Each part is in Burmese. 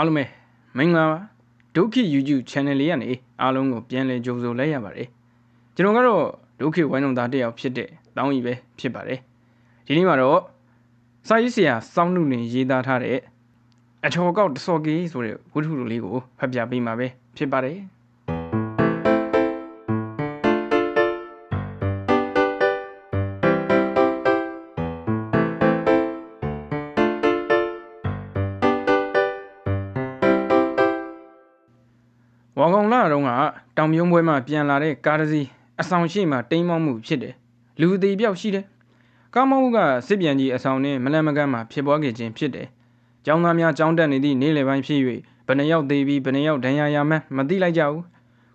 အားလုံးပဲမင်္ဂလာပါဒုက္ခ YouTube Channel လေးကနေအားလုံးကိုပြန်လည်ကြိုဆိုလိုက်ရပါတယ်ကျွန်တော်ကတော့ဒုက္ခဝိုင်းတော်သားတစ်ယောက်ဖြစ်တဲ့တောင်းကြီးပဲဖြစ်ပါတယ်ဒီနေ့မှာတော့စာရေးဆရာစောင်းနုနေရေးသားထားတဲ့အချော်ကောက်တစော်ကေးဆိုတဲ့ဝတ္ထုလေးကိုဖတ်ပြပေးမှာပဲဖြစ်ပါတယ် တောင်မြုံပွဲမှာပြန်လာတဲ့ကားတစ်စီးအဆောင်ရှိမှတိမ်းမောက်မှုဖြစ်တယ်လူအသေးပြောက်ရှိတယ်ကားမောက်ကစစ်ပြန်ကြီးအဆောင်နဲ့မလန့်မကန့်မှာဖြစ်ပွားခဲ့ခြင်းဖြစ်တယ်ကျောင်းသားများကျောင်းတက်နေသည့်နေ့လယ်ပိုင်းဖြစ်၍ဘယ်နှယောက်သေးပြီးဘယ်နှယောက်ဒဏ်ရာရမှန်းမသိလိုက်ကြဘူး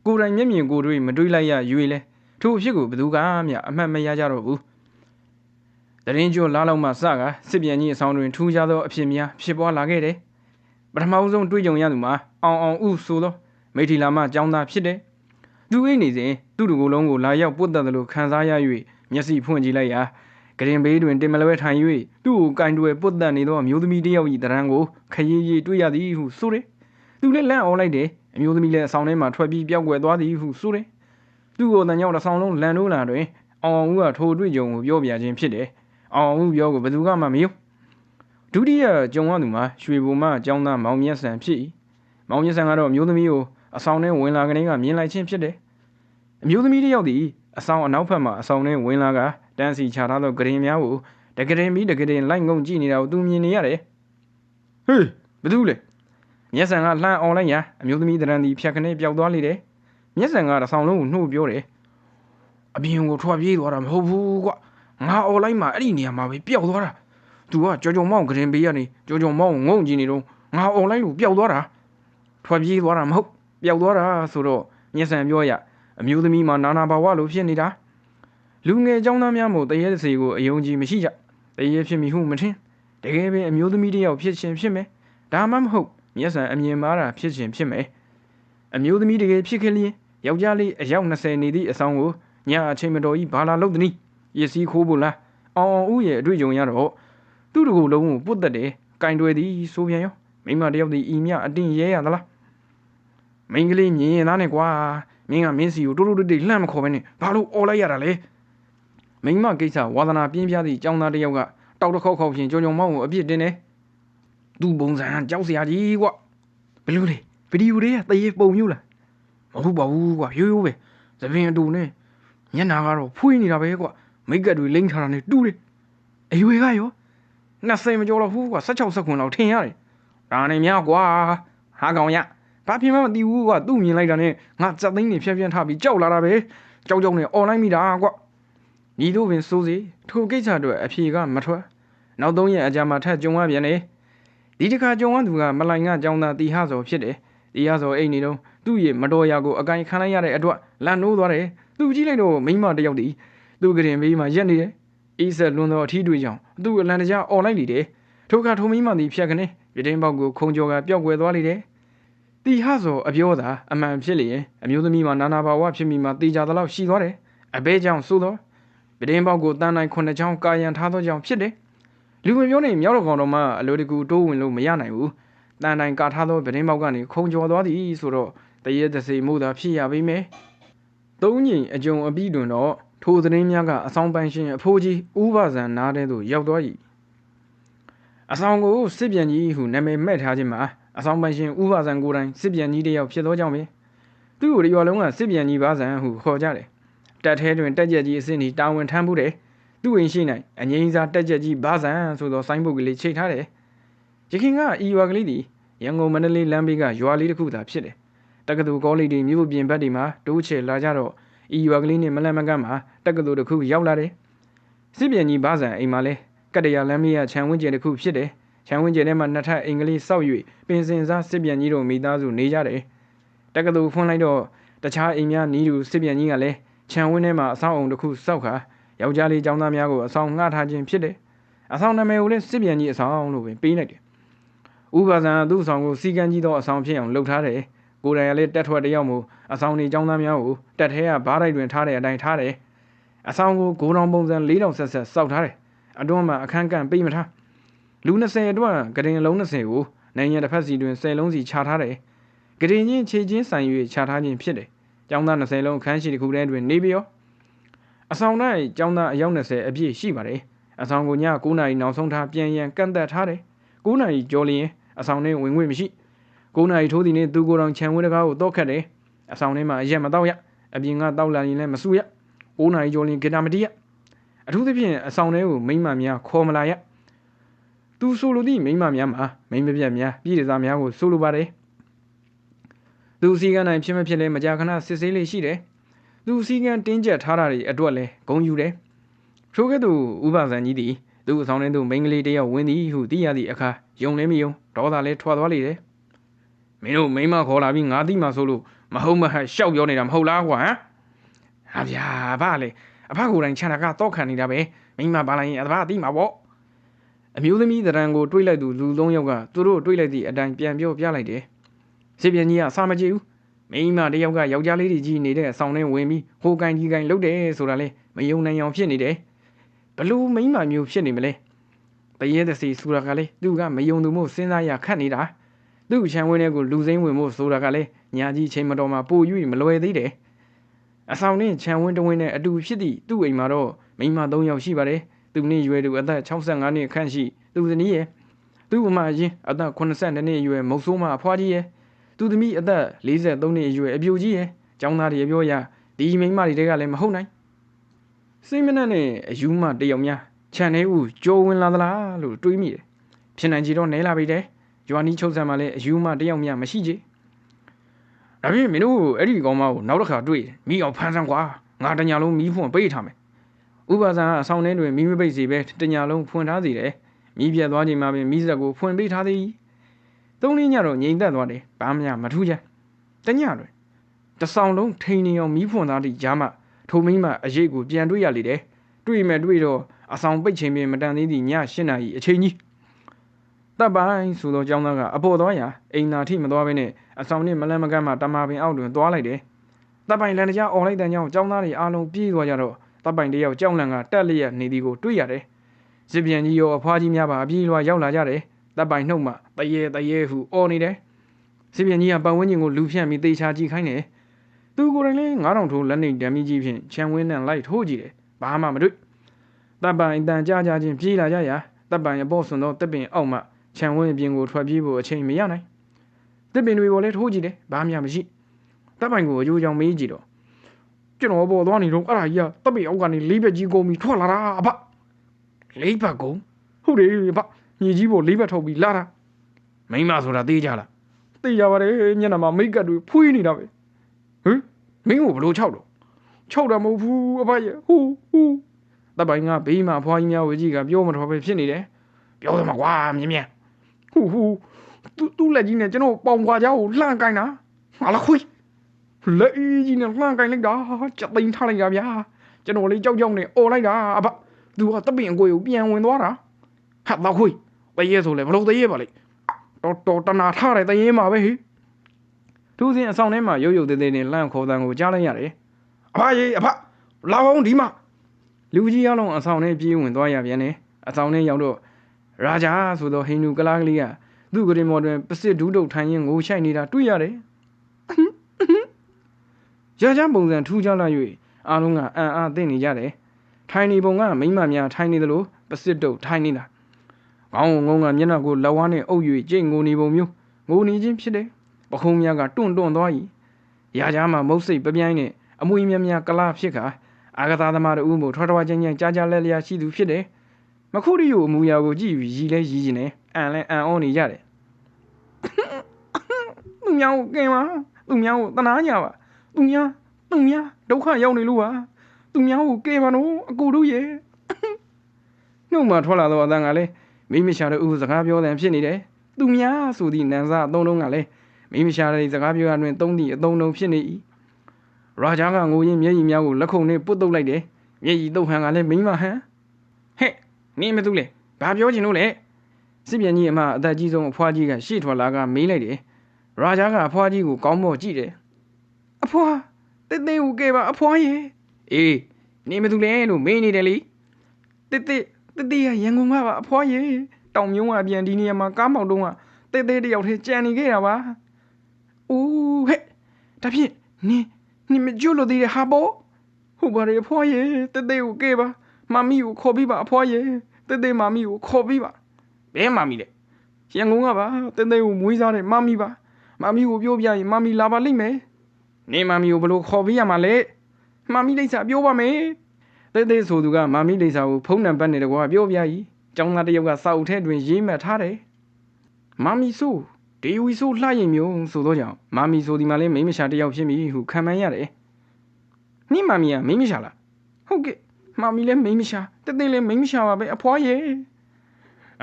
ကိုယ်တိုင်မျက်မြင်ကိုယ်တွေ့မတွေးလိုက်ရ၍လဲထို့အဖြစ်ကိုဘယ်သူကမှအမှတ်မရကြတော့ဘူးတရင်ကျော်လာလောက်မှစကစစ်ပြန်ကြီးအဆောင်တွင်ထူးခြားသောအဖြစ်များဖြစ်ပွားလာခဲ့တယ်ပထမဆုံးတွေ့ကြုံရသူမှာအောင်အောင်ဥဆိုသောမိထီလာမចောင်းသားဖြစ်တယ်။ သူအိတ်နေစဉ်သူ့တကူလုံးကိုလာရောက်ပုတ်တက်တယ်လို့ခံစားရ၍မျက်စိဖွင့်ကြည့်လိုက်ရာဂရင်ဘေးတွင်တင်မလွဲထိုင်၍သူ့ကိုကင်တွယ်ပုတ်တက်နေသောအမျိုးသမီးတစ်ယောက်၏တရံကိုခရီးရီတွေ့ရသည်ဟုဆိုတယ်။သူလည်းလန့်အောင်လိုက်တယ်။အမျိုးသမီးလည်းအဆောင်ထဲမှထွက်ပြီးပျောက်ကွယ်သွားသည်ဟုဆိုတယ်။သူ့ကိုတန်ကြောင်တစ်ဆောင်လုံးလန်နိုးလာတွင်အောင်အောင်ဦးကထိုတွေ့ကြုံကိုပြောပြခြင်းဖြစ်တယ်။အောင်အောင်ဦးပြောကိုဘယ်သူကမှမယုံ။ဒုတိယကြုံရသူမှာရွှေဘုံမအကြောင်းသားမောင်မြတ်ဆန်ဖြစ်၏။မောင်မြတ်ဆန်ကတော့အမျိုးသမီးကိုအဆောင်ထဲဝင်လာကလေးကမြင်လိုက်ခြင်းဖြစ်တယ်။ အမျိုးသမီးတစ်ယောက်သည်အဆောင်အနောက်ဘက်မှအဆောင်ထဲဝင်လာကတန်းစီချထားသောဂရင်များကိုတကရင်ပြီးတကရင်လိုက်ငုံကြည့်နေတာကိုသူမြင်နေရတယ်။ဟေးဘသူလဲ။မျက်စံကလှမ်းအောင်လိုက်ရာအမျိုးသမီးတရံသည်ဖြတ်ခနဲပျောက်သွားလေတယ်။မျက်စံကတစ်ဆောင်လုံးကိုနှုတ်ပြောတယ်။အပြင်ကိုထွက်ပြေးသွားတာမဟုတ်ဘူးကွ။ငါအော်လိုက်မှအဲ့ဒီနေရာမှာပဲပျောက်သွားတာ။ तू ကကြော်ကြော်မောင်းဂရင်ပေးရနေကြော်ကြော်မောင်းငုံကြည့်နေတော့ငါအော်လိုက်လို့ပျောက်သွားတာ။ထွက်ပြေးသွားတာမဟုတ်ပျောက်သွားတာဆိုတော့ညက်ဆန်ပြောရ အမျိုးသမီးမှာနာနာဘာဝလိုဖြစ်နေတာလူငယ်ចောင်းသားများမို့တရေစီကိုအယုံကြည်မရှိကြတရေဖြစ်မိဟုမထင်တကယ်ပင်အမျိုးသမီးတယောက်ဖြစ်ခြင်းဖြစ်မယ်ဒါမှမဟုတ်မျက်စံအမြင်မားတာဖြစ်ခြင်းဖြစ်မယ်အမျိုးသမီးတကယ်ဖြစ်ခဲ့လျင်ယောက်ျားလေးအယောက်20နေသည့်အဆောင်ကိုညအချိန်မတော်ကြီးဘာလာလုပ်သနည်းရစီခိုးဖို့လားအောင်အောင်ဦးရဲ့အတွေ့အကြုံရတော့သူ့တကူလုံးကိုပုတ်တက်တယ်ကင်တွယ်သည်ဆိုပြန်ရောမိမတယောက်ဒီဤမြအတင်းရဲရသလားမိန်းကလေးမြင်ရင်သားနဲ့ကွာ မင်းကမင်းစီကိုတိုးတိုးတိတ်တိတ်လှမ်းမခေါ်ဘဲနဲ့ဘာလို့អော်လိုက်ရတာလဲမိန်းမကိစ္စဝါသနာပြင်းပြသည့်ចောင်းသားတစ်ယောက်ကတောက်တစ်ခေါက်ခေါက်ဖြင့်ကြုံကြုံမောင်းကိုအပြစ်တင်တယ်သူ့ပုံစံကြောက်စရာကြီးကွဘလို့လေဗီဒီယိုတွေကတရေပုံမျိုးလားမဟုတ်ပါဘူးကွရိုးရိုးပဲသပင်အတူနဲ့ညနာကတော့ဖွေးနေတာပဲကွမိတ်ကပ်တွေလိမ့်ထားတာနဲ့တူတယ်အရွယ်ကရော20မကျော်တော့ဘူးကွ16စက္ကွန်လောက်ထင်ရတယ်ဒါနဲ့များကွာဟာကောင်ရ ဘာဖြစ်မှမသိဘူးကွာသူ့မြင်လိုက်တာနဲ့ငါစက်သိန်းနေဖြက်ဖြက်ထားပြီးကြောက်လာတာပဲကြောက်ကြောက်နဲ့អွန်လိုင်းမိတာကွာညီတို့ပင်စိုးစီထိုကိစ္စအတွက်အဖြေကမထွက်နောက်သုံးရက်အကြာမှာထပ်ကြုံရပြန်တယ်ဒီတစ်ခါကြုံရသူကမလိုင်ကကြောင်းသားတီဟစော်ဖြစ်တယ်တီဟစော်အိတ်နေတော့သူ့ရဲ့မတော်ရာကိုအကင်ခံလိုက်ရတဲ့အတွက်လန်နိုးသွားတယ်သူကြည့်လိုက်တော့မိမတယောက်တည်းသူ့ကရင်မေးမှရက်နေတယ်အေးဆက်လွန်သောအထီးတွေကြောင့်သူ့အလန်တကြားអော်လိုက်လေတယ်ထိုခါထိုမိမသည်ဖြတ်ကနေပြတင်းပေါက်ကိုခုံကြော်ကပျောက်ကွယ်သွားလေတယ် တီဟဆိုအပြောသာအမှန်ဖြစ်လျင်အမျိုးသမီးမှာနာနာဘာဝဖြစ်မိမှာတေချာသလောက်ရှိသွားတယ်အဘဲကြောင့်ဆိုတော့ပဒင်းပေါက်ကိုတန်းနိုင်ခုနှစ်ချောင်းကာယံထားသောကြောင့်ဖြစ်တယ်လူမပြောနေမြောက်တော်ကောင်တော်မှအလိုတကူတိုးဝင်လို့မရနိုင်ဘူးတန်တိုင်ကာထားသောပဒင်းပေါက်ကနေခုံကျော်သွားသည်ဆိုတော့တရေတစေမှုသာဖြစ်ရပေမယ်သုံးညင်အကြုံအပြီးတွင်တော့ထိုသတင်းများကအဆောင်ပိုင်ရှင်အဖိုးကြီးဥပဇံနားတဲ့သို့ရောက်သွား၏အဆောင်ကိုစစ်ပြန်ကြီးဟုနာမည်မဲ့ထားခြင်းမှာ အဆောင်ပိုင်ရှင်ဥပဇံကိုယ်တိုင်စစ်ပြန်ကြီးတယောက်ဖြစ်သောကြောင့်ပဲသူ့ကိုရွာလုံးကစစ်ပြန်ကြီးပါဇံဟုခေါ်ကြတယ်တက်ထဲတွင်တက်ကြက်ကြီးအစင်းဒီတာဝန်ထမ်းမှုတယ်သူ့အိမ်ရှိ၌အငိမ့်စားတက်ကြက်ကြီးဘာဇံဆိုသောဆိုင်းဘုတ်ကလေးချိတ်ထားတယ်ရခင်ကဤရွာကလေးသည်ရန်ကုန်မန္တလေးလမ်းဘေးကရွာလေးတစ်ခုသာဖြစ်တယ်တက္ကသိုလ်ကောလိပ်တွေမြို့ပြင်ဘက်တွေမှာတိုးချဲလာကြတော့ဤရွာကလေးနဲ့မလန့်မကန့်မှာတက္ကသိုလ်တစ်ခုရောက်လာတယ်စစ်ပြန်ကြီးဘာဇံအိမ်မှာလဲကတရလမ်းမေးရခြံဝင်းကျင်တစ်ခုဖြစ်တယ် ခြံဝင်းကျင်ထဲမှာနှစ်ထပ်အင်္ဂလိပ်စောက်၍ပင်စင်စားစစ်ပြန်ကြီးတို့မိသားစုနေကြတယ်တက္ကသိုလ်ဖွင့်လိုက်တော့တခြားအိမ်များနီးသူစစ်ပြန်ကြီးကလည်းခြံဝင်းထဲမှာအဆောင်အုံတစ်ခုစောက်ခါယောက်ျားလေးចောင်းသားများကိုအဆောင်ငှားထားခြင်းဖြစ်တယ်အဆောင်နာမည်ကိုလည်းစစ်ပြန်ကြီးအဆောင်လို့ပဲပေးလိုက်တယ်ဥပဇံသူ့အဆောင်ကိုစီကံကြီးသောအဆောင်ဖြစ်အောင်လုပ်ထားတယ်ကိုယ်တိုင်ကလည်းတက်ထွက်တယောက်မို့အဆောင်နေចောင်းသားများကိုတက်ထဲကဘားတိုက်တွင်ထားတဲ့အတိုင်းထားတယ်အဆောင်ကိုဂိုးတောင်ပုံစံ၄တောင်ဆက်ဆက်စောက်ထားတယ်အတွန်းမှာအခန်းကန့်ပေးမထား လူ20အတွက်ကရင်လုံး20ကိုနိုင်ငံတစ်ဖက်စီတွင်10လုံးစီခြာထားတယ်။ဂရင်ချင်းခြေချင်းဆိုင်၍ခြာထားခြင်းဖြစ်တယ်။ကျောင်းသား20လုံးခန်းရှိတစ်ခုတည်းတွင်နေပြီးရောအဆောင်၌ကျောင်းသားအယောက်20အပြည့်ရှိပါတယ်။အဆောင်ကိုည9နာရီနောက်ဆုံးထားပြန်ရန်ကန့်သက်ထားတယ်။9နာရီကျော်လျင်အဆောင်ထဲဝင်ခွင့်မရှိ။9နာရီထိုးသည်နှင့်သူကိုယ်တော်ခြံဝင်းတကားကိုတော့ခတ်တယ်။အဆောင်ထဲမှာအရက်မတော့ရ။အပြင်ကတောက်လာရင်လည်းမဆူရ။9နာရီကျော်လျင်ဂီတာမတီးရ။အထူးသဖြင့်အဆောင်ထဲကိုမိမ့်မများခေါ်မလာရ။ သူဆိုလိုသည့်မိမ့်မများမှာမိမ့်မပြတ်များပြည်ရစားများကိုဆိုလိုပါတယ်။သူစီကံနိုင်ဖြစ်မဖြစ်လဲမကြာခဏစစ်ဆေးလေးရှိတယ်။သူစီကံတင်းကျပ်ထားတာတွေအတွက်လဲဂုံယူတယ်။ထိုကဲ့သို့ဥပဇံကြီးသည်သူ့အဆောင်ထဲသို့မိန်းကလေးတယောက်ဝင်သည်ဟုသိရသည့်အခါယုံလဲမယုံဒေါသလဲထွာသွားလေတယ်။မင်းတို့မိန်းမခေါ်လာပြီးငါသိမှဆိုလို့မဟုတ်မဟတ်ရှောက်ပြောနေတာမဟုတ်လားကွာဟမ်။ဟာဗျာဗာလေအဖကိုယ်တိုင်ခြံတာကတော့ခံနေတာပဲမိန်းမပါလိုက်ရင်အဖအသိမှာပေါ့။ အမျိုးသမီးတရံကိုတွေးလိုက်သူလူသုံးယောက်ကသူတို့တွေးလိုက်သည့်အတိုင်းပြန်ပြောပြလိုက်တယ်။စစ်ပြန်ကြီးကစာမကြည့်ဘူး။မိန်းမတယောက်ကယောက်ျားလေးတွေကြီးနေတဲ့အဆောင်ထဲဝင်ပြီးဟိုကန်ကြီးကန်လှုပ်တယ်ဆိုတာလေမယုံနိုင်အောင်ဖြစ်နေတယ်။ဘလို့မိန်းမမျိုးဖြစ်နေမလဲ။တရေသစီဆိုတာကလေသူကမယုံသူမို့စဉ်းစားရခတ်နေတာ။သူ့ချမ်းဝင်းတွေကိုလူစိမ့်ဝင်ဖို့ဆိုတာကလေညာကြီးချိန်မတော်မှာပို၍မလွယ်သေးတယ်။အဆောင်နဲ့ခြံဝင်းတဝင်းနဲ့အတူဖြစ်သည့်သူ့အိမ်မှာတော့မိန်းမ၃ယောက်ရှိပါတယ်။ သူနဲ့ရွယ်သူအသက်65နှစ်ခန့်ရှိသူဇနီးရဲ့သူ့အမရင်အသက်82နှစ်အရွယ်မုတ်ဆိုးမအဖွားကြီးရဲ့သူသမီးအသက်43နှစ်အရွယ်အပြိုကြီးရဲ့ကျောင်းသားတွေပြောရဒီမိန်းမတွေကလည်းမဟုတ်နိုင်စိတ်မနှက်နဲ့အယူမတယောက်များခြံထဲဦးကြောဝင်လာသလားလို့တွေးမိတယ်ဖြစ်နိုင်ကြတော့နဲလာပြီတဲ့ဂျွာနီချုပ်ဆန်မှာလည်းအယူမတယောက်များမရှိကြဒါပြင်မင်းတို့အဲ့ဒီကောင်မကိုနောက်တစ်ခါတွေ့မိအောင်ဖမ်းဆန်းကွာငါတညာလုံးမီးဖွင့်ပေးထားမယ် ဥပဇံအဆောင်ထဲတွင်မီးမပိတ်စီပဲတညာလုံးဖွင့်ထားစီတယ်မီးပြတ်သွားချိန်မှာပင်မီးစက်ကိုဖွင့်ပေးထားသည်သုံးလေးညတော့ငြိမ်သက်သွားတယ်ဘာမှမထူးချမ်းတညတွင်တဆောင်လုံးထိန်နေအောင်မီးဖွင့်သားသည့်ကြားမှထိုမင်းမှအရေးကိုပြန်တွေ့ရလေတယ်တွေ့မဲ့တွေ့တော့အဆောင်ပိတ်ချိန်ပင်မတန်သေးသည့်ည၈နာရီအချိန်ကြီးတပ်ပိုင်းဆိုသောကျောင်းသားကအပေါ်သွားရာအိမ်သာထိမသွားဘဲနဲ့အဆောင်နှင့်မလန့်မကန့်မှတမာပင်အောက်တွင်သွားလိုက်တယ်တပ်ပိုင်လန်တကြားអော်လိုက်တဲ့ကြောင့်ကျောင်းသားတွေအားလုံးပြေးသွားကြတော့ တပ်ပိုင်တယောက်ကြောက်လန့်ကတက်လျက်နေသည်ကိုတွေ့ရတယ်။စစ်ပြန်ကြီးရောအဖွားကြီးများပါအပြေးလွှာရောက်လာကြတယ်။တပ်ပိုင်နှုတ်မှတရေတရေဟုអော်နေတယ်။စစ်ပြန်ကြီးကပတ်ဝန်းကျင်ကိုလူဖြန့်ပြီးတေချာကြည့်ခိုင်းတယ်။သူကိုယ်တိုင်လည်း9000ထိုးလက်နေဓာမီကြီးဖြင့်ခြံဝင်းနဲ့လိုက်ထိုးကြည့်တယ်။ဘာမှမတွေ့။တပ်ပိုင်တန်ကြကြချင်းပြေးလာကြရာတပ်ပိုင်အပေါ်ဆွန်သောတပ်ပင်အောက်မှခြံဝင်းအပြင်ကိုထွက်ပြေးဖို့အချိန်မရနိုင်။တပ်ပင်တွေကိုလည်းထိုးကြည့်တယ်။ဘာမှမရှိ။တပ်ပိုင်ကိုအယိုးကြောင့်မေးကြည့်တော့ ကျွန်တော်ပေါ်သွားနေတော့အဲ့ဒါကြီးကတပ်ပေအောက်ကနေလေးဘက်ကြီးကုန်ပြီးထွက်လာတာအဖလေးဘက်ကုန်ဟုတ်တယ်ဗျညီကြီးပေါ်လေးဘက်ထုတ်ပြီးလာတာမိမဆိုတာသိကြလားသိကြပါတယ်မျက်နှာမှာမိတ်ကပ်တွေဖွေးနေတာပဲဟင်မင်းကိုဘလို့ခြောက်တော့ခြောက်တာမဟုတ်ဘူးအဖရဲ့ဟူးဟူးတပ်ပိုင်းကဘေးမှာအဖွားကြီးများဝေကြီးကပြောမတော်ပဲဖြစ်နေတယ်ပြောတယ်မှာကွာမြင်းမြန်းဟူးဟူးသူ့လက်ကြီးနဲ့ကျွန်တော်ပေါင်ခွာကြောင်ကိုလှန့်ကိုင်းတာဟာလားခွေး လက်အီးကြီးနဲ့လှမ်းကိုင်းလိုက်တာကြက်သိမ်းထားလိုက်တာဗျာကျွန်တော်လေးကြောက်ကြောက်နဲ့អော်လိုက်တာအဖသူကတပင်အကိုကိုပြန်ဝင်သွားတာဟာတော့ခွေးတရေဆိုလဲဘလို့တရေပါလိတော်တော်တနာထားတယ်တရေမှာပဲဟိသူစဉ်အဆောင်ထဲမှာရုပ်ရုပ်သေးသေးနဲ့လှမ်းခေါ်တန်းကိုကြားလိုက်ရတယ်အဖရေအဖလာအောင်ဒီမှာလူကြီးအလုံးအဆောင်ထဲပြေးဝင်သွားရပြန်တယ်အဆောင်ထဲရောက်တော့ရာဂျာဆိုသောဟိန္ဒူကလားကလေးကသူ့ကရင်မော်တွင်ပစစ်ဒူးတုတ်ထိုင်ရင်ငိုချိုက်နေတာတွေ့ရတယ် ရကြပုံစံထူးခြားလာ၍အားလုံးကအံ့အားသင့်နေကြတယ်ထိုင်နေပုံကမိမများထိုင်နေသလိုပစစ်တုတ်ထိုင်နေတာခေါင်းငုံကမျက်နှာကိုလက်ဝါးနဲ့အုပ်၍ကြိတ်ငိုနေပုံမျိုးငိုနေခြင်းဖြစ်တယ်ပခုံးများကတွန့်တွန့်သွား၏ရာကြားမှာမုတ်စိတ်ပပြိုင်းနဲ့အမွေများများကလားဖြစ်ခါအာဂသာသမားတို့ဦးမို့ထွားထွားချင်းချင်းကြားကြားလဲလျာရှိသူဖြစ်တယ်မခုရီကိုအမူအရာကိုကြည့်ပြီးရီလဲရီကျင်တယ်အန်လဲအန်အောနေကြတယ်သူများကိုကင်ပါသူများကိုတနာညာပါ သူများသူများဒုက္ခရောက်နေလို့ပါသူများကိုကဲပါနော်အကူတို့ရဲ့နှုတ်မှထွက်လာတော့အတန်ကလည်းမိမရှာတဲ့ဥစကားပြောတဲ့ဖြစ်နေတယ်သူများဆိုသည့်နန်းစားအသုံးလုံးကလည်းမိမရှာတဲ့စကားပြောရတွင်သုံးသည့်အသုံးလုံးဖြစ်နေ၏ရာဂျာကငိုရင်းမျက်ရည်များကိုလက်ခုံနဲ့ပုတ်တုပ်လိုက်တယ်မျက်ရည်တုပ်ဟန်ကလည်းမိမဟန်ဟဲ့နင်းမသူလေဘာပြောချင်လို့လဲစစ်ပြန်ကြီးအမအသက်ကြီးဆုံးအဖွားကြီးကရှေ့ထွက်လာကမေးလိုက်တယ်ရာဂျာကအဖွားကြီးကိုကောင်းမော့ကြည့်တယ် အဖွားတိတ်တိတ်ကိုကဲပါအဖွားရေအေးနေမသူလဲလို့မေးနေတယ်လေတိတ်တိတ်တိတ်တိတ်ရရန်ကုန်ကပါအဖွားရေတောင်မြုံးကပြန်ဒီနေရာမှာကားမောက်တုံးကတတေးသေးတယောက်တည်းကြံနေခဲ့တာပါဦးဟဲ့ဒါဖြင့်နင်နင်မကျွတ်လို့သေးတယ်ဟာပေါ့ဟုတ်ပါတယ်အဖွားရဲ့တေးသေးကိုကဲပါမမီကိုခေါ်ပြီးပါအဖွားရဲ့တေးသေးမမီကိုခေါ်ပြီးပါဘဲမမီလဲရန်ကုန်ကပါတေးသေးကိုမွေးစားတဲ့မမီပါမမီကိုပြောပြရင်မမီလာပါလိမ့်မယ် နေမမီကိုဘယ်လိုခေါ်ပြီးရမှာလဲမမီလိမ့်စာပြောပါမယ်တေးသေးဆိုသူကမမီလိမ့်စာကိုဖုန်းနံပါတ်နဲ့တကွာပြောပြကြီးကျောင်းသားတစ်ယောက်ကစာအုပ်ထဲတွင်ရေးမှတ်ထားတယ်မမီဆိုဒေဝီဆိုလှရင်မျိုးဆိုတော့ကြောင့်မမီဆိုဒီမှာလဲမိန်းမရှာတစ်ယောက်ဖြစ်ပြီဟုခံမှန်းရတယ်နိမမီကမိန်းမရှာလားဟုတ်ကဲ့မမီလဲမိန်းမရှာတေးသေးလဲမိန်းမရှာပါပဲအဖွားရဲ့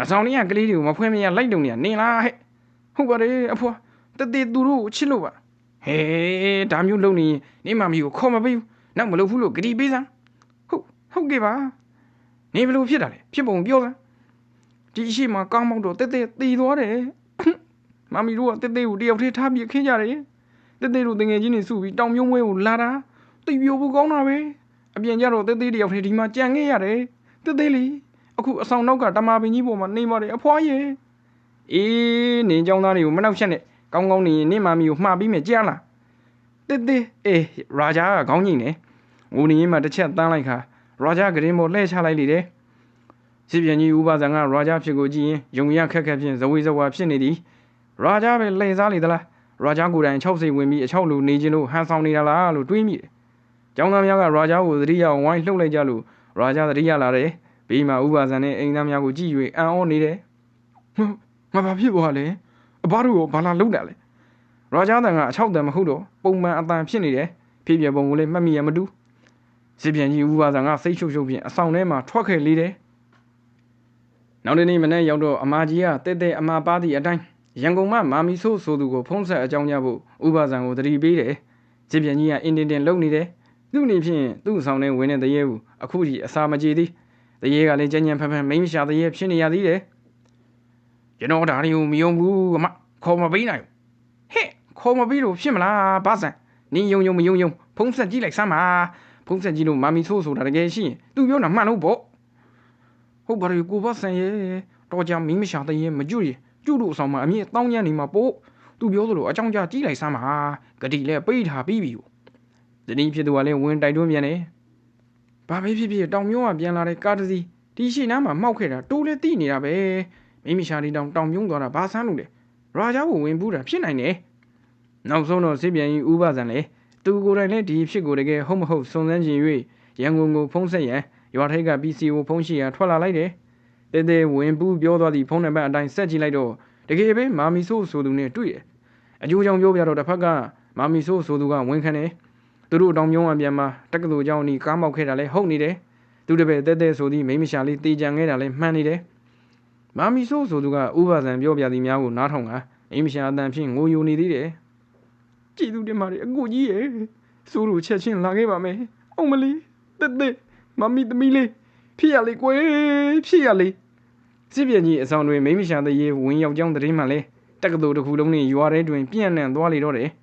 အဆောင်လေးကကလေးတွေကိုမဖွင့်မရလိုက်တုံနေရနေလားဟဲ့ဟုတ်ပါတယ်အဖွားတေးသေးသူတို့ကိုချစ်လို့ပါ ဟဲဒါမျိုးလုပ်နေရင်နေမမီကိုခေါ်မပေးဘူးနောက်မလုပ်ဘူးလို့ဂရီပေးစမ်းဟုတ်ဟုတ်ကဲ့ပါနေဘလို့ဖြစ်တာလဲဖြစ်ပုံပြောစမ်းဒီအရှိမကောင်းမောက်တော့တေးသေးတီသွားတယ်မမီတို့ကတေးသေးကိုတယောက်တည်းထားပြီးခင်းကြတယ်တေးသေးတို့တငယ်ချင်းတွေစုပြီးတောင်မြုံဝဲကိုလာတာတိပြိုဖို့ကောင်းတာပဲအပြင်ကျတော့တေးသေးတယောက်တည်းဒီမှာကြံခဲ့ရတယ်တေးသေးလေအခုအဆောင်နောက်ကတမာပင်ကြီးပေါ်မှာနေပါတယ်အဖွားရဲ့အေးနေเจ้าသားတွေကိုမနှောက်ရှက်နဲ့ ကောင်းကောင်းနေရင်နေမမီကိုမှားပြီးမယ်ကြားလားတေးသေးအေးရာဂျာကခေါင်းကြီးနေငိုနေရင်မှတစ်ချက်တန်းလိုက်ခါရာဂျာဂရင်းပေါ်လှည့်ချလိုက်လေတယ်စစ်ပြန်ကြီးဥပဇံကရာဂျာဖြစ်ကိုကြည့်ရင်ယုံရခက်ခက်ဖြင့်ဇဝေဇဝါဖြစ်နေသည်ရာဂျာပဲလှည့်စားလေသလားရာဂျာကိုယ်တိုင်6စိတ်ဝင်ပြီးအချောက်လူနေခြင်းလို့ဟန်ဆောင်နေတာလားလို့တွေးမိတယ်။ကျောင်းသားများကရာဂျာကိုသတိရဝိုင်းလှုပ်လိုက်ကြလို့ရာဂျာသတိရလာတယ်။ဘေးမှာဥပဇံနဲ့အိမ်သားများကိုကြည့်၍အံ့ဩနေတယ်။ငါဘာဖြစ်သွားလဲ။ အဘတို့ကဘာလာလုပ်တာလဲ။ရာဂျာတန်ကအချောက်တန်မဟုတ်တော့ပုံမှန်အတန်ဖြစ်နေတယ်။ဖြစ်ပြပုံကိုလည်းမှတ်မိရမတူ။စစ်ပြန်ကြီးဥပဇံကစိတ်ရှုပ်ရှုပ်ဖြင့်အဆောင်ထဲမှာထွက်ခဲ့လေတယ်။နောက်တနေ့မနေ့ရောက်တော့အမကြီးကတဲတဲအမပါသည့်အတိုင်းရန်ကုန်မှမာမီဆိုးဆိုသူကိုဖုံးဆက်အကြောင်းကြဖို့ဥပဇံကိုတတိပေးတယ်။စစ်ပြန်ကြီးကအင်တင်တင်လုံနေတယ်။သူ့အနေဖြင့်သူ့ဆောင်နဲ့ဝင်တဲ့တရေဘူးအခုထိအစာမကြေသေး။တရေကလည်းကြမ်းကြမ်းဖန်ဖန်မိမရှာတရေဖြစ်နေရသေးတယ်။ ကျွန်တော်ဒါတွေကိုမယုံဘူးအမခေါ်မပေးနိုင်ဘူး။ဟဲ့ခေါ်မပေးလို့ဖြစ်မလားဘာစံနင်းယုံယုံမယုံယုံဖုံးဆက်ကြည့်လိုက်စမ်းပါ။ဖုံးဆက်ကြည့်လို့မာမီဆိုးဆိုတာတကယ်ရှိရင်သူပြောတာမှန်လို့ပေါ့။ဟုတ်ပါရဲ့ကိုဘဆန်ရဲ့တော်ကြမိမရှာတရေမကြွရကျုလို့ဆောင်မအမြင့်တောင်းညံ့နေမှာပို့သူပြောသလိုအကြောင်းကြားကြည့်လိုက်စမ်းပါဂတိလည်းပိတ်ထားပြီးပြီဇနီးဖြစ်သူကလည်းဝင်တိုက်တွန်းပြန်တယ်ဘာပဲဖြစ်ဖြစ်တောင်မျိုးကပြန်လာတဲ့ကားတစ်စီးဒီရှိနားမှာမှောက်ခဲ့တာတိုးလဲတိနေတာပဲ မိမိရှာဒီတောင်တောင်မြုံသွားတာဘာဆန်းလို့လဲရာဂျာကိုဝင်ဘူးတာဖြစ်နိုင်တယ်နောက်ဆုံးတော့စစ်ပြန်ကြီးဥပဇံလေသူကိုယ်တိုင်လည်းဒီဖြစ်ကိုတကယ်ဟုတ်မဟုတ်စုံစမ်းကြည့်၍ရန်ကုန်ကိုဖုံးဆက်ရန်ရွာထိပ်က PC ကိုဖုံးရှိရထွက်လာလိုက်တယ်တဲတဲဝင်ပူးပြောသွားသည့်ဖုန်းနံပါတ်အတိုင်းဆက်ကြည့်လိုက်တော့တကယ်ပဲမာမီဆိုးဆိုသူနဲ့တွေ့တယ်အကျိုးကြောင့်ပြောပြတော့တစ်ဖက်ကမာမီဆိုးဆိုသူကဝန်ခံတယ်သူတို့တောင်မြုံးအပြန်မှာတက္ကသိုလ်ကျောင်းဤကားမောက်ခဲ့တာလဲဟုတ်နေတယ်သူတပည့်တဲတဲဆိုသည့်မိမရှာလေးတေကြံခဲ့တာလဲမှန်နေတယ် မာမီဆိုးဆိုသူကဥပဇံပြောပြသည်များကိုနားထောင်ကမိမရှာအတန်ဖြင့်ငိုယိုနေသေးတယ်ကြည်သူတင်မာအကူကြီးရဲ့စိုးလို့ချက်ချင်းလာခဲ့ပါမယ်အောင်မလီတဲတဲမမီသမီးလေးဖြစ်ရလေကွယ်ဖြစ်ရလေစစ်ပြန်ကြီးအဆောင်တွင်မိမရှာတဲ့ရေဝင်ရောက်ကြောင်းသတင်းမှလည်းတက္ကသိုလ်တစ်ခုလုံးနှင့်ရွာထဲတွင်ပြန့်နှံ့သွားလေတော့တယ်။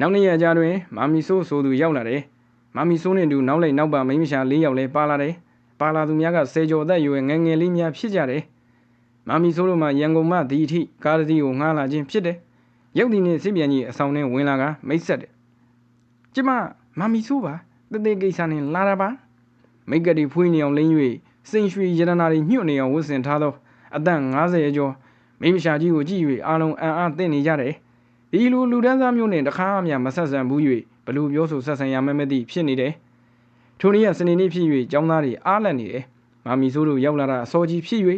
နောက်နေ့ရက်ကြားတွင် မာမီဆိုးဆိုသူရောက်လာတယ်။မာမီဆိုးနှင့်တူနောက်လိုက်နောက်ပါမိမရှာ၄ယောက်လည်းပါလာတယ်။ ပါလာသူများကဆယ်ကျော်သက်ရွယ်ငယ်ငယ်လေးများဖြစ်ကြတယ်။မာမီဆိုးတို့မှရန်ကုန်မှဒီအထိကားတစ်စီးကိုငှားလာခြင်းဖြစ်တယ်။ရုပ်ဒီနှင့်စစ်ပြန်ကြီးအဆောင်တွင်ဝင်လာကမိတ်ဆက်တယ်။ကျမမာမီဆိုးပါတသေးကိစ္စနဲ့လာတာပါ။မိတ်ကတိဖွေးနေအောင်လင်း၍စိန်ရွှေရတနာတွေညှို့နေအောင်ဝတ်ဆင်ထားသောအသက်50ကျော်မိမရှာကြီးကိုကြည့်၍အားလုံးအံ့အားသင့်နေကြတယ်။ဒီလိုလူဒန်းစားမျိုးနဲ့တခါမှမဆက်ဆံဘူး၍ဘလူပြောဆိုဆက်ဆံရမမသိဖြစ်နေတယ်။ ထိုနေ့ကစနေနေ့ဖြစ်၍ကျောင်းသားတွေအားလန့်နေတယ်။မာမီဆိုးတို့ရောက်လာတာအစောကြီးဖြစ်၍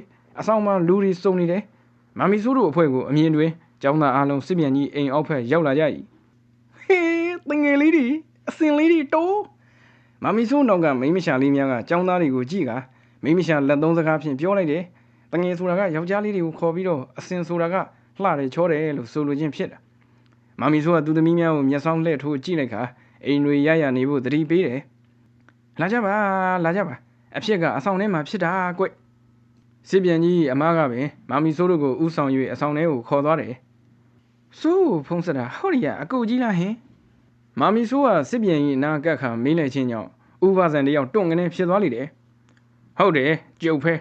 အဆောင်မှာလူတွေစုံနေတယ်။မာမီဆိုးတို့အဖွဲ့ကိုအမြင်တွင်ကျောင်းသားအားလုံးစစ်ပြန်ကြီးအိမ်အောက်ဖက်ရောက်လာကြ၏။ဟေးတငယ်လေးတွေအစင်လေးတွေတိုးမမီဆိုးနောက်ကမိမရှာလေးများကကျောင်းသားတွေကိုကြည့်ကမိမရှာလက်သုံးစကားဖြင့်ပြောလိုက်တယ်။တငယ်ဆိုတာကယောက်ျားလေးတွေကိုခေါ်ပြီးတော့အစင်ဆိုတာကလှတယ်ချောတယ်လို့ဆိုလိုခြင်းဖြစ်တာ။မမီဆိုးကသူသမီးများကိုမျက်စောင်းလှည့်ထိုးကြည့်လိုက်ခါအိမ်တွေရရနေဖို့တတိပေးတယ်။ လာကြပါလာကြပါအဖြစ်ကအဆောင်ထဲမှာဖြစ်တာကွစစ်ပြန်ကြီးအမားကပင်မမီဆိုတို့ကိုဥဆောင်၍အဆောင်ထဲကိုခေါ်သွားတယ်။စိုးဖုံးစတာဟော်ရီယာအကူကြီးလားဟင်မမီဆိုးကစစ်ပြန်ကြီးနာကတ်ခါမေးလိုက်ခြင်းကြောင့်ဥပဇံတယောက်တွန့်ကနေဖြစ်သွားလိမ့်တယ်။ဟုတ်တယ်ကြုတ်ဖဲ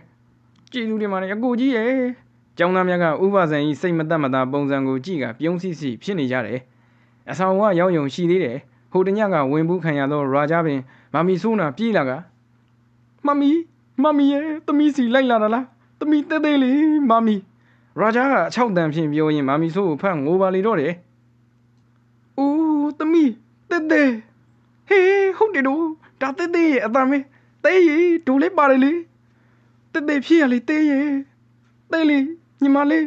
ကြည်သူတွေမှာလည်းအကိုကြီးရဲ့ကျောင်းသားများကဥပဇံဤစိတ်မသက်မသာပုံစံကိုကြည့်ကပြုံးစီစီဖြစ်နေကြတယ်အဆောင်ကရောက်ယုံရှိသေးတယ်ဟိုတညကဝင်ဘူးခံရသောရာဂျာပင် မမီဆိုးနာပြေးလာကမမီမမီရဲ့သမီးစီလိုက်လာတာလားသမီးတဲတဲလေးမမီရာဂျာကအချောက်တန်ဖြင့်ပြောရင်မမီဆိုးကိုဖတ်ငိုပါလေတော့တယ်။ဦးသမီးတဲတဲဟေးဟုတ်တယ်တို့ဒါတဲတဲရဲ့အတမ်းပဲတဲရီဒိုလေးပါတယ်လေတဲတဲဖြစ်ရလေတဲရဲ့တဲလေးညီမလေး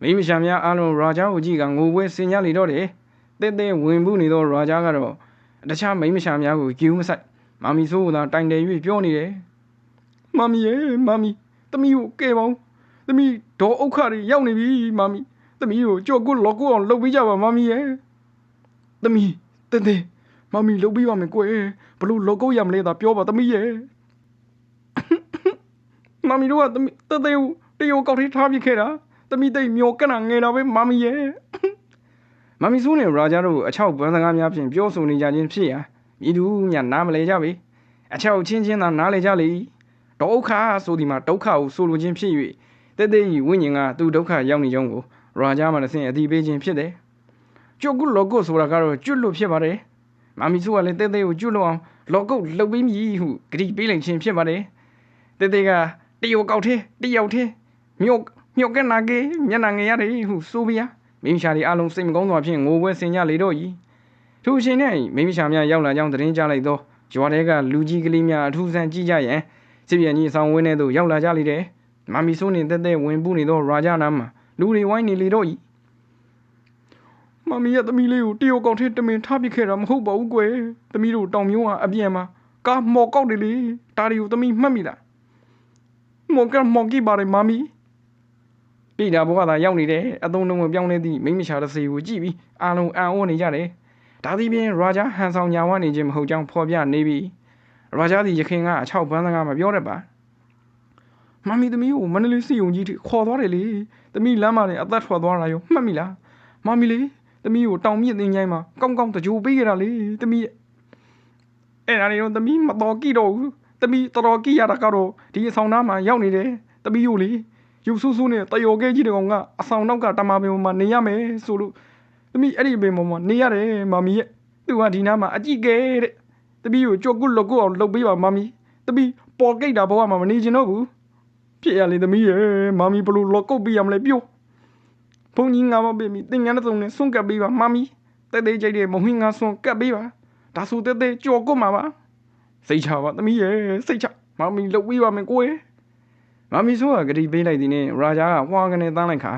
မိမရှာများအားလုံးရာဂျာကိုကြည့်ကငိုပွဲစင်ကြလေတော့တယ်တဲတဲဝင်ဘူးနေတော့ရာဂျာကတော့ တခြားမိမရှာများကိုကြူးမဆိုင်မမီဆိုးကသာတိုင်တယ်၍ပြောနေတယ်မမီရဲ့မမီသမီးကိုကဲပါဦးသမီးဒေါ်ဥခတွေရောက်နေပြီမမီသမီးကိုကြောက်ကိုလော်ကိုအောင်လှုပ်ပေးကြပါမမီရဲ့သမီးတဲတဲမမီလှုပ်ပေးပါမယ်ကွယ်ဘလို့လော်ကိုရမလဲသာပြောပါသမီးရဲ့မမီတို့ကသမီးတဲတဲကိုတယောက်ကောက်ထိထားပြခဲ့တာသမီးတိတ်မျောကနငယ်တာပဲမမီရဲ့ မမီဆိုးနဲ့ရာဂျာတို့အချောက်ပန်းစကားများဖြင့်ပြောဆိုနေကြခြင်းဖြစ်ရာဤသူညနားမလဲကြပေအချောက်ချင်းချင်းသာနားလဲကြလေဒုက္ခဆိုဒီမှာဒုက္ခကိုဆိုလိုခြင်းဖြစ်၍တဲတဲကြီးဝိညာဉ်ကသူဒုက္ခရောက်နေကြောင်းကိုရာဂျာမှတစ်ဆင့်အသိပေးခြင်းဖြစ်တယ်ကျွတ်ကုလောကုဆိုတာကတော့ကျွတ်လို့ဖြစ်ပါတယ်မမီဆိုးကလည်းတဲတဲကိုကျွတ်လို့အောင်လောကုလှုပ်ပေးမည်ဟုဂတိပေးလိုက်ခြင်းဖြစ်ပါတယ်တဲတဲကတယောက်ကောက်သေးတယောက်သေးမြို့မြို့ကနာကေမျက်နှာငယ်ရတယ်ဟုဆိုပြာ မိမရှာဒီအလုံးစိတ်မကောင်းစွာဖြင့်ငိုပွဲဆင်ကြလေတော့ဤထိုအချိန်၌မိမရှာများရောက်လာကြောင်းသတင်းကြားလိုက်သောရွာထဲကလူကြီးကလေးများအထူးဆန်းကြည့်ကြရန်စစ်ပြန်ကြီးဆောင်ဝင်းထဲသို့ရောက်လာကြလေတဲ့မမီဆိုးနှင့်တက်တက်ဝင်ပူးနေသောရာဂျာနာမှာလူတွေဝိုင်းနေလေတော့ဤမမီရဲ့သမီးလေးကိုတယောက်ကောက်ထဲတမင်ထားပစ်ခဲ့တာမဟုတ်ပါဘူးကွယ်သမီးတို့တောင်မျိုးကအပြန်မှာကာမော်ကောက်တယ်လေဒါတွေကိုသမီးမှတ်မိလားမော်ကမော်ကီပါရမမီ ပြည်တာဘဝသာရောက်နေတယ်အသုံးလုံးမပြောင်းလဲသည့်မိမရှာတဲ့စီကိုကြည့်ပြီးအားလုံးအံ့ဩနေကြတယ်ဒါသည်ဖြင့်ရာဂျာဟန်ဆောင်ညာဝနေခြင်းမဟုတ်ကြောင်းဖော်ပြနေပြီးရာဂျာသည်ရခင်ကအချောက်ပန်းစကားမပြောတတ်ပါမမီသမီးကိုမန္တလေးစီယုံကြီးထိခေါ်သွားတယ်လေသမီးလမ်းမှာလည်းအသက်ထွက်သွားတာရောမှတ်မိလားမမီလေးသမီးကိုတောင်မြင့်တင်ချိုင်းမှာကောင်းကောင်းတကြိုပေးကြတာလေသမီးအဲ့ဒါလေးတော့သမီးမတော်ကြည့်တော့ဘူးသမီးတော်တော်ကြည့်ရတာကတော့ဒီအဆောင်သားမှာရောက်နေတယ်သမီးကိုလေ ယူဆူဆူနဲ့တယော်ကဲကြီးတကောင်ကအဆောင်နောက်ကတမပင်ပေါ်မှာနေရမယ်ဆိုလို့သမီးအဲ့ဒီပင်ပေါ်မှာနေရတယ်မမီရဲ့သူကဒီနားမှာအကြည့်ကဲတဲ့သမီးကိုကြောက်ကုတ်လော့ကုတ်အောင်လှုပ်ပေးပါမမီသမီးပေါ်ကိတ်တာဘဝမှာမနေချင်တော့ဘူးဖြစ်ရလေသမီးရဲ့မမီဘလို့လော့ကုတ်ပေးရမလဲပြောဘုန်းကြီးငါမပေးမီသင်ငန်းတဲ့စုံနဲ့ဆွန့်ကပ်ပေးပါမမီတဲတဲကြိုက်တဲ့မဟင်းငါဆွန့်ကပ်ပေးပါဒါဆိုတဲတဲကြော်ကုတ်မှာပါစိတ်ချပါသမီးရဲ့စိတ်ချမမီလှုပ်ပေးပါမယ်ကိုယ် မမီဆိုးကဂတိပေးလိုက်သည်နဲ့ရာဂျာကဟွာကနေတန်းလိုက်ခါ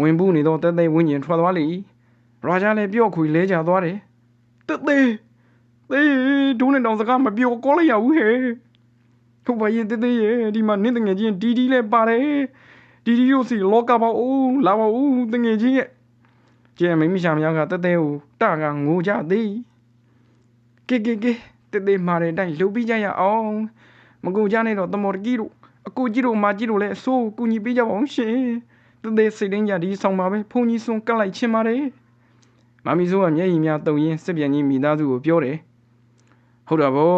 ဝင်ပူးနေတော့တဲတဲဝင်းကျင်ထွက်သွားလေရာဂျာလည်းပြော့ခွေလဲကြသွားတယ်တဲတဲတေးဒုနဲ့တောင်စကားမပြောကောလိုက်ရဘူးဟဲ့ထုတ်ပါရင်တေးတေးရဲ့ဒီမှာနင့်တငယ်ချင်းဒီဒီလည်းပါတယ်ဒီဒီတို့စီလောကပါဦးလာပါဦးတငယ်ချင်းရဲ့ကျဲမိမိရှာမြောက်ကတဲတဲကိုတကငိုကြသည်ကေကေကေတေးတေးမာတဲ့အတိုင်းလှုပ်ပြီးကြရအောင်မကူကြနဲ့တော့တမော်တကြီးတို့ အကူကြီးတို့မာကြီးတို့လည်းအဆိုးကူညီပေးကြပါအောင်ရှင်တေးတေးစိတ်ရင်းကြဒီဆောင်ပါပဲဖုန်ကြီးစွန်ကတ်လိုက်ချင်းပါတယ်မမီဆိုးကမျက်ရည်များတုံရင်းစစ်ပြန်ကြီးမိသားစုကိုပြောတယ်ဟုတ်တာဗော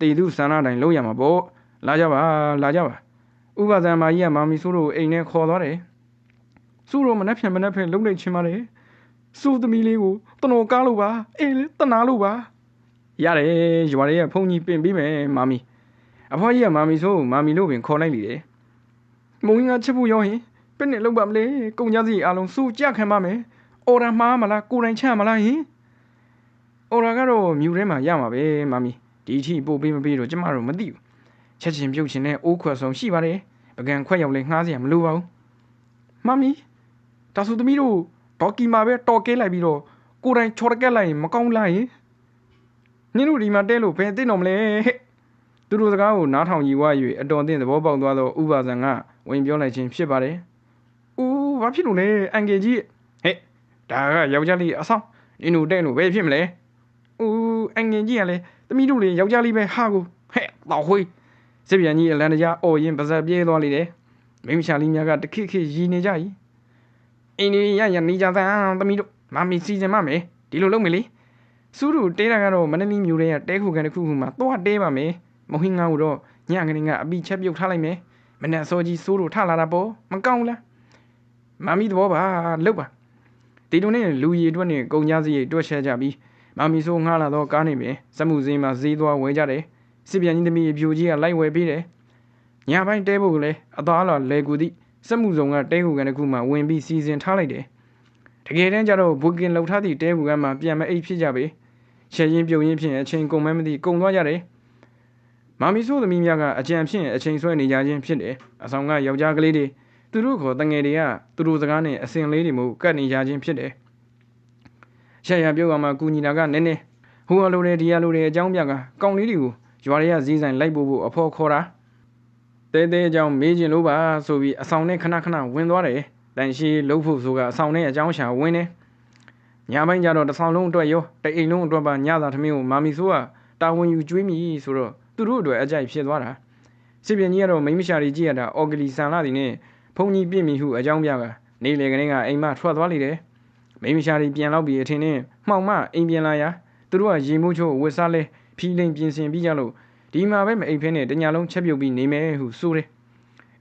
တေသူဆန္ဒတိုင်းလုံးရမှာဗောလာကြပါလာကြပါဥပဇံမာကြီးကမမီဆိုးတို့အိမ်ထဲခေါ်သွားတယ်စုတို့မနှက်ဖြန်မနှက်ဖက်လုံးလိုက်ချင်းပါတယ်စုသမီးလေးကိုတနော်ကားလို့ပါအေးလေတနာလို့ပါရတယ်ရွာလေးကဖုန်ကြီးပင်ပြီးမယ်မမီ အဖွားကြီးကမမီဆိုးမမီလို့ပင်ခေါ်လိုက်လေတယ်မုံကြီးကချစ်ဖို့ရောရင်ပြစ်နဲ့လုံးပါမလဲကုန်ကြစီအားလုံးစုကြခံပါမယ်အော်ဒါမှားမလားကိုယ်တိုင်ချမလားဟင်အော်ဒါကတော့မြူထဲမှာရမှာပဲမမီဒီအထိပို့ပေးမပေးတော့ကျမတို့မသိဘူးချက်ချင်းပြုတ်ချင်းနဲ့အိုးခွက်ဆုံးရှိပါတယ်ပကံခွက်ရောက်လဲငှားစရာမလိုပါဘူးမမီဒါဆိုသမီးတို့ဒေါကီမှာပဲတော်ကဲလိုက်ပြီးတော့ကိုယ်တိုင်ချော်ရကက်လိုက်ရင်မကောင်းလားယင်နင်တို့ဒီမှာတဲလို့ဘယ်သိတော့မလဲဟဲ့ သူတို့စကားကိုနားထောင်ကြည့်ဝ၍အတော်အသင့်သဘောပေါက်သွားသောဥပါဇံကဝင်ပြောလိုက်ခြင်းဖြစ်ပါတယ်။ဦးဘာဖြစ်လို့လဲအန်ကယ်ကြီးဟဲ့ဒါကယောက်ျားလေးအဆောင်နင်တို့တဲ့လို့ဘယ်ဖြစ်မလဲ။ဦးအန်ကယ်ကြီးကလည်းသမီးတို့လေယောက်ျားလေးပဲဟာကိုဟဲ့တော့ဟွေးစစ်ပြန်ကြီးအလန်တကြားအော်ရင်ပါဇက်ပြေးသွားလေတယ်။မိမရှာလီများကတခိခိရီနေကြ၏။အင်းဒီရရနေကြသမ်းသမီးတို့မမီစီစဉ်မမယ်ဒီလိုလုပ်မယ်လေ။စူးတို့တဲတာကတော့မန္တလေးမြို့ရဲ့တဲခုကန်တစ်ခုခုမှာသွားတဲပါမယ်။ မဟင်းငါ့ကိုတော့ညကနေကအပိချက်ပြုတ်ထားလိုက်မယ်မနဲ့အစောကြီးစိုးလို့ထလာတာပေါ့မကောင်းဘူးလားမမီသဘောပါလုတ်ပါဒီလိုနဲ့လူရည်အတွက်နဲ့ကုန်ကြစရိတ်တွက်ချက်ကြပြီးမမီဆိုးငှားလာတော့ကားနေပြီစက်မှုစင်းမှာဈေးသွားဝယ်ကြတယ်စစ်ပြန်ကြီးသမီးအပြူကြီးကလိုက်ဝယ်ပေးတယ်ညပိုင်းတဲဖို့ကလည်းအသားလာလဲကူသည့်စက်မှုဆောင်ကတဲခုကန်တစ်ခုမှဝင်ပြီးစီစဉ်ထားလိုက်တယ်တကယ်တမ်းကျတော့ဘူကင်လှုပ်ထားသည့်တဲခုကန်မှာပြန်မအိတ်ဖြစ်ကြပေရှယ်ရင်ပြုံရင်ဖြင့်အချိန်ကုန်မဲမသိကုန်သွားကြတယ် မာမီဆိုးသမီးများကအကြံဖြင့်အချိန်ဆွဲနေကြခြင်းဖြစ်တယ်အဆောင်ကယောက်ျားကလေးတွေသူတို့ခေါ်တငယ်တွေကသူတို့စကားနဲ့အစင်လေးတွေမို့ကတ်နေကြခြင်းဖြစ်တယ်ရှက်ရပြုတ်ကမှကူညီတာကနည်းနည်းဟိုအလိုတွေဒီအလိုတွေအကြောင်းပြကကောင်းလေးတွေကိုရွာတွေကဈေးဆိုင်လိုက်ပို့ဖို့အဖို့ခေါ်တာတဲတဲအကြောင်းမေးခြင်းလို့ပါဆိုပြီးအဆောင်နဲ့ခဏခဏဝင်သွားတယ်တန်ရှိလှုပ်ဖို့ဆိုကအဆောင်နဲ့အကြောင်းရှာဝင်တယ်ညပိုင်းကျတော့တစ်ဆောင်လုံးအတွက်ရောတအိမ်လုံးအတွက်ပါညသာသမင်းကိုမာမီဆိုးကတာဝန်ယူကျွေးမိဆိုတော့ သူတို့အတွက်အကြိုက်ဖြစ်သွားတာစစ်ပြင်းကြီးကတော့မိမရှာရီကြည့်ရတာအော်ဂလီဆန်လာဒီနဲ့ဖုန်ကြီးပြင့်မိဟုအကြောင်းပြကနေလေကလေးကအိမ်မထွက်သွားလိမ့်တယ်မိမရှာရီပြန်လောက်ပြီးအထင်နဲ့မှောင်မအိမ်ပြန်လာရာသူတို့ကရေမိုးချိုးဝစ်စားလဲဖီလိန်ပြင်ဆင်ပြီးကြလို့ဒီမှာပဲမအိမ်ဖင်းနဲ့တညာလုံးချက်ပြုတ်ပြီးနေမယ်ဟုဆိုတယ်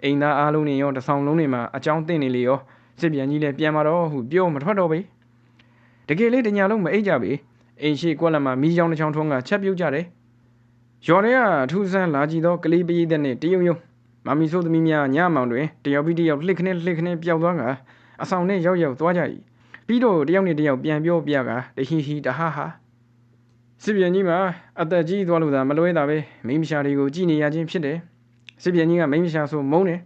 အိမ်သားအားလုံးနေရောတဆောင်လုံးတွေမှာအကြောင်းတင်နေလေရောစစ်ပြန်ကြီးလည်းပြန်มาတော့ဟုပြောမထွက်တော့ပေတကယ်လေးတညာလုံးမအိတ်ကြပေအိမ်ရှိကွက်လက်မှာမီးချောင်းတစ်ချောင်းထုံးကချက်ပြုတ်ကြတယ် ရော်ရဲကအထူးဆန်းလာကြည့်သောကလေးပရိသတ်နှင့်တယုံယုံမမီဆိုးသမီးများညမောင်တွင်တယောက်ပြီးတယောက်လှစ်ခနဲ့လှစ်ခနဲ့ပျောက်သွားကအဆောင်နဲ့ရောက်ရောက်သွားကြ၏ပြီးတော့တယောက်နဲ့တယောက်ပြန်ပြောပြကတဟီဟီတဟာဟာစစ်ပြန်ကြီးမှာအသက်ကြီးသွားလို့သာမလွဲတာပဲမိမရှာတွေကိုကြည်နေရခြင်းဖြစ်တယ်စစ်ပြန်ကြီးကမိမရှာဆိုမုန်းတယ်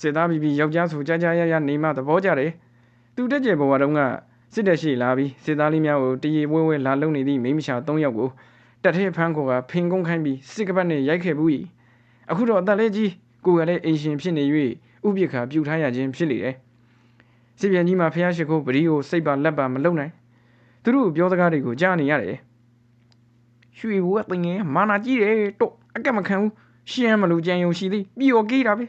စစ်သားပြီးပြီးယောက်ျားဆိုကြာကြာရရနေမှသဘောကျတယ်သူတက်ကျယ်ဘဝတုန်းကစစ်တက်ရှိလာပြီးစစ်သားလေးများကိုတရေဝဲဝဲလာလုံနေသည့်မိမရှာ၃ယောက်ကို တက်ထဲဖန်းကိုကဖင်ကုန်းခိုင်းပြီးစစ်ကပတ်နဲ့ရိုက်ခဲ့ဘူး၏အခုတော့အသက်လေးကြီးကိုယ်ကလည်းအိမ်ရှင်ဖြစ်နေ၍ဥပိ္ပခာပြုထားရခြင်းဖြစ်လေတယ်စစ်ပြန်ကြီးမှာဖះရှိခိုးပရိကိုစိတ်ပါလက်ပါမလုံနိုင်သူတို့ပြောစကားတွေကိုကြားနေရတယ်ရွှေဘိုးကတင်ငယ်မာနာကြီးတယ်တော့အကက်မခံဘူးရှမ်းမလို့ကြံယုံရှိသေးပြီးတော့ကေးတာပဲ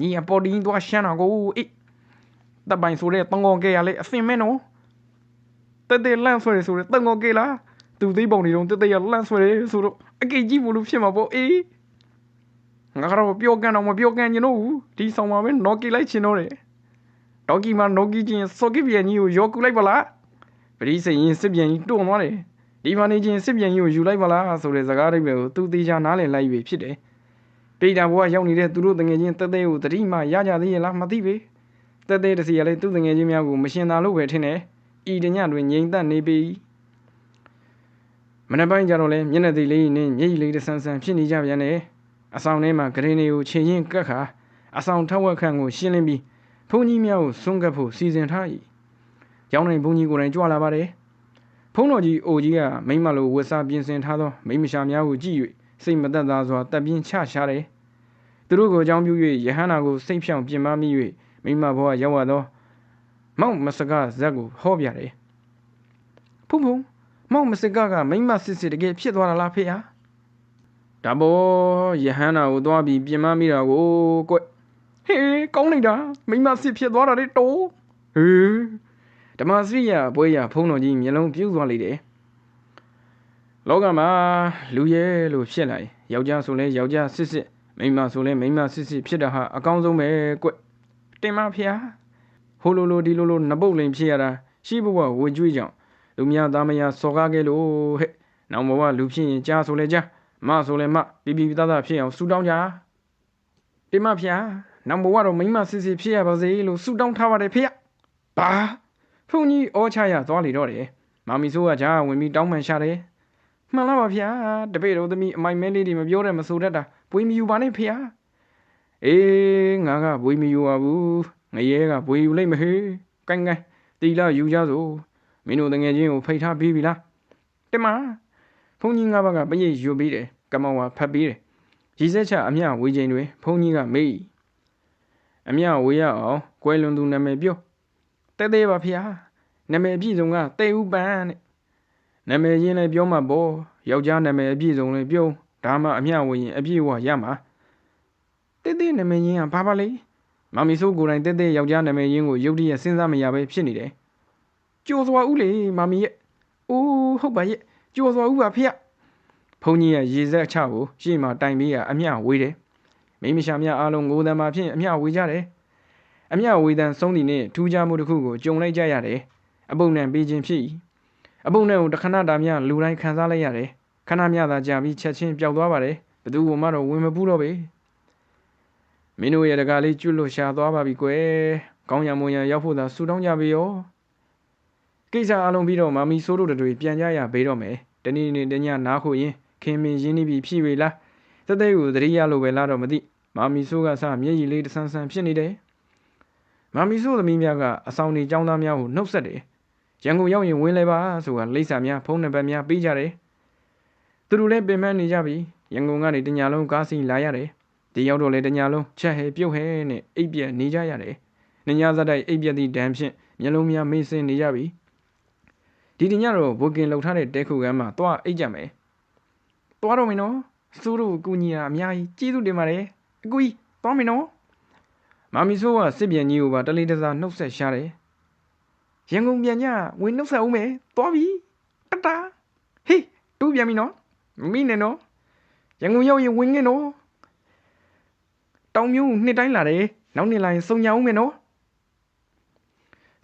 ညီအပေါ်တင်းသွားရှမ်းတာကိုအေးတပ်ပိုင်ဆိုတဲ့တောင်ကောင်ကဲရလေအစင်မဲနော်တက်တဲ့လန့်ဆွဲဆိုတဲ့တောင်ကောင်ကဲလား သူသိပုံနေတော့တက်တဲ့ရလန့်ဆွဲတယ်ဆိုတော့အကေကြီးမလို့ဖြစ်မှာပေါ့အေးငါကတော့ပြောကန်တော့မပြောကန်ချင်တော့ဘူးဒီဆောင်မှာပဲနော်ကီလိုက်ချင်တော့တယ်ဒေါကီမှာနော်ကီချင်းစော်ကီပြန်ကြီးကိုရောကူလိုက်ပါလားပရိစိန်ရင်စစ်ပြန်ကြီးတွန်းသွားတယ်ဒီမှာနေချင်းစစ်ပြန်ကြီးကိုယူလိုက်ပါလားဆိုတဲ့စကားတွေပဲကိုသူသေးချာနားလည်လိုက်ပြီဖြစ်တယ်ပိတာဘွားရောက်နေတဲ့သူတို့တငယ်ချင်းတက်တဲ့ကိုတတိမှရကြသေးရဲ့လားမသိပေတက်တဲ့တစီကလည်းသူ့တငယ်ချင်းများကိုမရှင်သာလို့ပဲထင်တယ်ဤတညတွင်ငြိမ်သက်နေပြီ မနေ့ပိုင်းကျတော့လဲမျက်နှာသေးလေးနဲ့မျက်ရည်လေးတဆန်းဆန်းဖြစ်နေကြပြန်တယ်အဆောင်ထဲမှာဂရင်းတွေကိုခြေရင်ကတ်ခါအဆောင်ထက်ဝက်ခန့်ကိုရှင်းလင်းပြီးဘုန်းကြီးများကိုစွန့်ကပ်ဖို့စီစဉ်ထား၏ကျောင်းနိုင်ဘုန်းကြီးကိုယ်တိုင်ကြွလာပါတယ်ဖုန်းတော်ကြီးအိုကြီးကမိမလိုဝတ်စားပြင်ဆင်ထားသောမိမရှာများကိုကြည့်၍စိတ်မသက်သာစွာတပ်ပြင်းချရှာတယ်သူတို့ကိုအကြောင်းပြု၍ယဟန္တာကိုစိတ်ဖြောင်ပြင်မမိ၍မိမဘဝရောက်လာသောမောက်မစကဇက်ကိုဟောပြတယ်ဖုံဖုံ မောက်မစကကမိမစစ်စစ်တကယ်ဖြစ်သွားတာလားဖေဟာဒါပေါ်ယဟန္တာကိုသွားပြီးပြင်မမိတာကိုကွဟေးကောင်းနေတာမိမစစ်ဖြစ်သွားတာလေတိုးဟေးဓမ္မစရိယဘွဲရဖုံးတော်ကြီးမျက်လုံးပြူးသွားလိမ့်တယ်လောကမှာလူရဲလို့ဖြစ်လာရင်ယောက်ျားဆိုလဲယောက်ျားစစ်စစ်မိန်းမဆိုလဲမိန်းမစစ်စစ်ဖြစ်တာဟာအကောင်းဆုံးပဲကွတင်မဖျားဟိုလိုလိုဒီလိုလိုနပုတ်လိန်ဖြစ်ရတာရှိဘဝဝကြွေးကြောင့် လူများသားမယားစော်ကားခဲ့လို့ဟဲ့နောက်ဘဝလူဖြစ်ရင်ကြားဆိုလဲကြားမဆိုလဲမပြပြသားသားဖြစ်အောင်ဆူတောင်းကြတင်မဖျားနောက်ဘဝတော့မိန်းမစစ်စစ်ဖြစ်ရပါစေလို့ဆူတောင်းထားပါတယ်ဖေ။ဘာဖုန်ကြီးအောချရသွားလေတော့တယ်။မာမီဆိုးကကြားဝင်ပြီးတောင်းပန်ရှာတယ်။မှန်လားပါဗျာ။တပည့်တော်သမီးအမိုင်မဲလေးတွေမပြောတဲ့မဆိုတတ်တာပွေးမယူပါနဲ့ဖေ။အေးငါကပွေးမယူပါဘူး။ငရဲကပွေးယူလိုက်မဟေး။ကိုင်းကိုင်းတီလာယူကြစို့။ မင်းတို့တငယ်ချင်းကိုဖိတ်ထားပြီးပြီလား။တင်မဖုန်ကြီးငါးပါးကပရိတ်ယူပြီးတယ်။ကမောင်ကဖတ်ပြီးတယ်။ရီစက်ချအမျှဝေချိန်တွင်ဖုန်ကြီးကမေးအမျှဝေရအောင်ကွယ်လွန်သူနာမည်ပြောတဲသေးပါဖေ။နာမည်အပြည့်စုံကတေဦးပန်းတဲ့။နာမည်ရင်းလည်းပြောမှာပေါ့။ယောက်ျားနာမည်အပြည့်စုံလည်းပြောဒါမှအမျှဝေရင်အပြည့်ဝရမှာ။တဲသေးနာမည်ရင်းကဘာပါလဲ။မမီဆိုးကိုယ်တိုင်တဲသေးယောက်ျားနာမည်ရင်းကိုရုပ်တရက်စဉ်းစားမရပဲဖြစ်နေတယ်။ ကြိုးစွာဦးလေမမီရဲ့။အိုးဟုတ်ပါရဲ့။ကြိုးစွာဦးပါဖေ။ဖုန်ကြီးရဲ့ရေစက်ချကိုရှေ့မှာတိုင်ပြီးရအမျှဝေးတယ်။မိမရှာမြအားလုံးငိုတံမှာဖြင့်အမျှဝေကြတယ်အမျှဝေတံဆုံးသည်နှင့်ထူးခြားမှုတစ်ခုကိုကြုံလိုက်ကြရတယ်အပုပ်နှံပေးခြင်းဖြစ်၏အပုပ်နှံကိုတခဏတာမြလူတိုင်းခံစားလိုက်ရတယ်ခဏမြသာကြာပြီးချက်ချင်းပျောက်သွားပါတယ်ဘသူမှတော့ဝင်မပူးတော့ပေမင်းတို့ရဲ့တကားလေးကျွတ်လို့ရှာသွားပါပြီကွယ်ကောင်းရံမွန်ရံရောက်ဖို့သာဆူတောင်းကြပေရော ကိစ္စအလုံးပြီးတော့မာမီဆိုးတို့တွေပြန်ကြရဘေးတော့မယ်တနေ့နေ့တညနားခုရင်ခင်မင်ရင်းနှီးပြီးဖြည့်ဝေလားသက်သက်ကိုသတိရလို့ပဲလားတော့မသိမာမီဆိုးကစမျက်ရည်လေးတဆန်းဆန်းဖြစ်နေတယ်မာမီဆိုးသမီးများကအဆောင်နေចောင်းသားများကိုနှုတ်ဆက်တယ်ရန်ကုန်ရောက်ရင်ဝင်လဲပါဆိုတာလိမ့်စာများဖုန်းနံပါတ်များပေးကြတယ်သူတို့လည်းပင်ပန်းနေကြပြီရန်ကုန်ကနေတညာလုံးကားစီလာရတယ်ဒီရောက်တော့လေတညာလုံးချက်ဟဲပြုတ်ဟဲနဲ့အိပ်ပြက်နေကြရတယ်။ညညဇက်တိုက်အိပ်ပြက်သည့်ဒဏ်ဖြင့်မျက်လုံးများမေးစင်းနေကြပြီ။ ဒီတညတော့ဘိုကင်လှုပ်ထားတဲ့တဲခုကမ်းမှာသွားအိပ်ကြမယ်။သွားတော့မင်းနော်။စိုးတို့ကူညီတာအများကြီးကျေးဇူးတင်ပါတယ်။အကူကြီးသွားမင်းနော်။မာမီဆိုးကစစ်ပြန်ကြီးကိုပါတလေးတစားနှုတ်ဆက်ရှာတယ်။ရန်ကုန်ပြန်ကြဝင်နှုတ်ဆက်အောင်မယ်။သွားပြီ။တတာဟေးတူးပြန်ပြီနော်။မိနေနော်။ရန်ကုန်ရောက်ရင်ဝင်ငင်နော်။တောင်မျိုးနှစ်တိုင်းလာတယ်နောက်နှစ်လာရင်စုံညာဦးမယ်နော်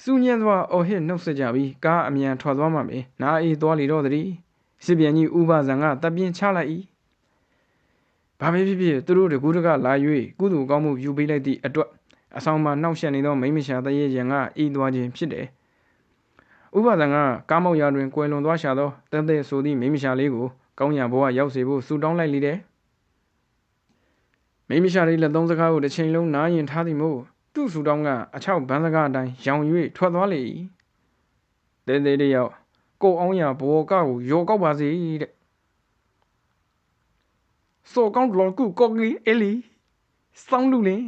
စူညံသွားအော်ဟစ်နှုတ်ဆက်ကြပြီးကားအမြန်ထွက်သွားမှမေနာအေးသွားလီတော့သည်စစ်ပြန်ကြီးဥပဇံကတပ်ပြင်းချလိုက်၏ဘာပဲဖြစ်ဖြစ်သူတို့တကူးတကလာ၍ကုသိုလ်ကောင်းမှုယူပေးလိုက်သည့်အတွက်အဆောင်မှာနှောက်ယှက်နေသောမိမရှာတရေရန်ကဤသွားခြင်းဖြစ်တယ်ဥပဇံကကားမောက်ရာတွင်ကွယ်လွန်သွားရှာသောတသက်ဆိုသည့်မိမရှာလေးကိုကောင်းရဘဝရောက်စေဖို့ဆူတောင်းလိုက်လေတယ်မိမရှာလေးလက်သုံးစကားကိုတစ်ချိန်လုံးနားရင်ထားသည်မို့ သူ့ဆူတောင်းကအချောက်ဘန်းစကားအတိုင်းရောင်၍ထွက်သွားလေ၏တဲတဲတယောက်ကိုအောင်ရဘောကောက်ကိုရောကောက်ပါစေတဲ့စောကောင်းတော်ကုကော်ကီအလီစောင်းလူလင်း